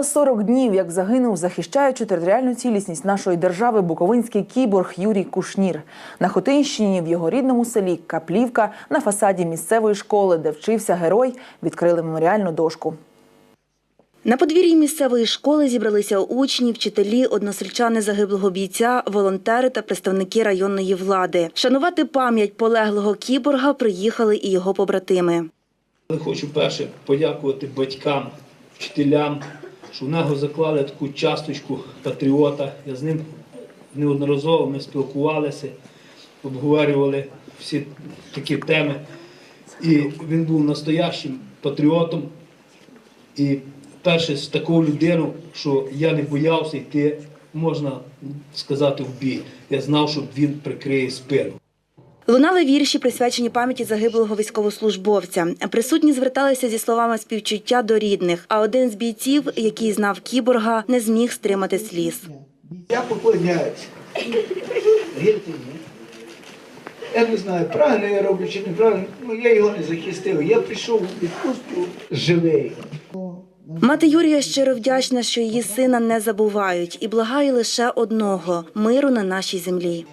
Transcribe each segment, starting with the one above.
Минуло 40 днів, як загинув, захищаючи територіальну цілісність нашої держави буковинський кіборг Юрій Кушнір. На Хотинщині в його рідному селі Каплівка на фасаді місцевої школи, де вчився герой, відкрили меморіальну дошку. На подвір'ї місцевої школи зібралися учні, вчителі, односельчани загиблого бійця, волонтери та представники районної влади. Шанувати пам'ять полеглого кіборга приїхали і його побратими. Хочу перше подякувати батькам, вчителям, що в нього заклали таку часточку патріота. Я з ним неодноразово ми спілкувалися, обговорювали всі такі теми. І він був настоящим патріотом. І перше з такою людиною, що я не боявся йти, можна сказати, в бій. Я знав, що він прикриє спину. Лунали вірші, присвячені пам'яті загиблого військовослужбовця. Присутні зверталися зі словами співчуття до рідних. А один з бійців, який знав кіборга, не зміг стримати сліз. Я поклоняюся. Вірте мені. Я не знаю, правильно я роблю чи неправильно, ну я його не захистив. Я прийшов у відпустку живий. Мати Юрія щиро вдячна, що її сина не забувають, і благає лише одного миру на нашій землі.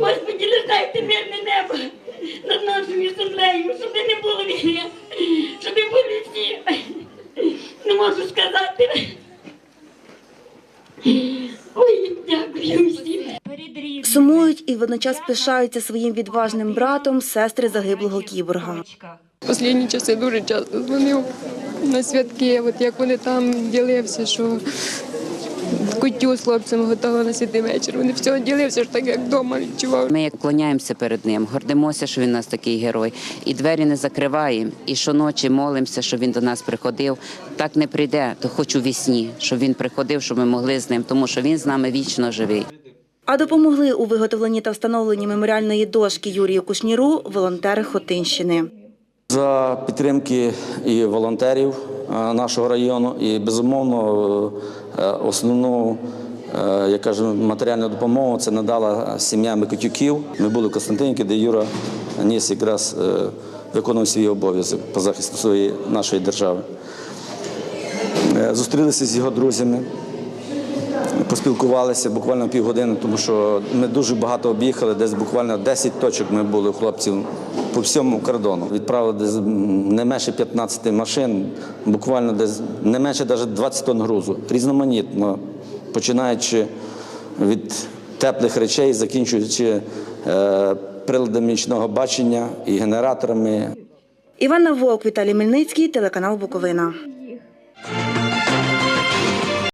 Господи, лишайте мирне небо над нашою землею, щоб не було війни, щоб були всі. Не можу сказати. Ой, дякую всім. Сумують і водночас пишаються своїм відважним братом сестри загиблого кіборга. Останні часи дуже часто дзвонив на святки, от як вони там ділився, що кутю з хлопцями готова носити вечір. Вони всього ділився, ж так як вдома відчував. Ми як клоняємося перед ним, гордимося, що він у нас такий герой, і двері не закриваємо, і щоночі молимося, щоб він до нас приходив. Так не прийде, то хоч у вісні, щоб він приходив, щоб ми могли з ним, тому що він з нами вічно живий. А допомогли у виготовленні та встановленні меморіальної дошки Юрію Кушніру волонтери Хотинщини. За підтримки і волонтерів е, нашого району, і безумовно е, основну е, як кажу, матеріальну допомогу це надала сім'я Микотюків. Ми були в Константинівці, де Юра ніс якраз виконував свій обов'язок по захисту своєї нашої держави. Зустрілися з його друзями. Поспілкувалися буквально півгодини, тому що ми дуже багато об'їхали, десь буквально 10 точок ми були у хлопців по всьому кордону. Відправили десь не менше 15 машин, буквально десь не менше навіть 20 тонн грузу. Різноманітно, починаючи від теплих речей, закінчуючи е, приладами нічного бачення і генераторами. Івана Вовк, Віталій Мельницький, телеканал Буковина.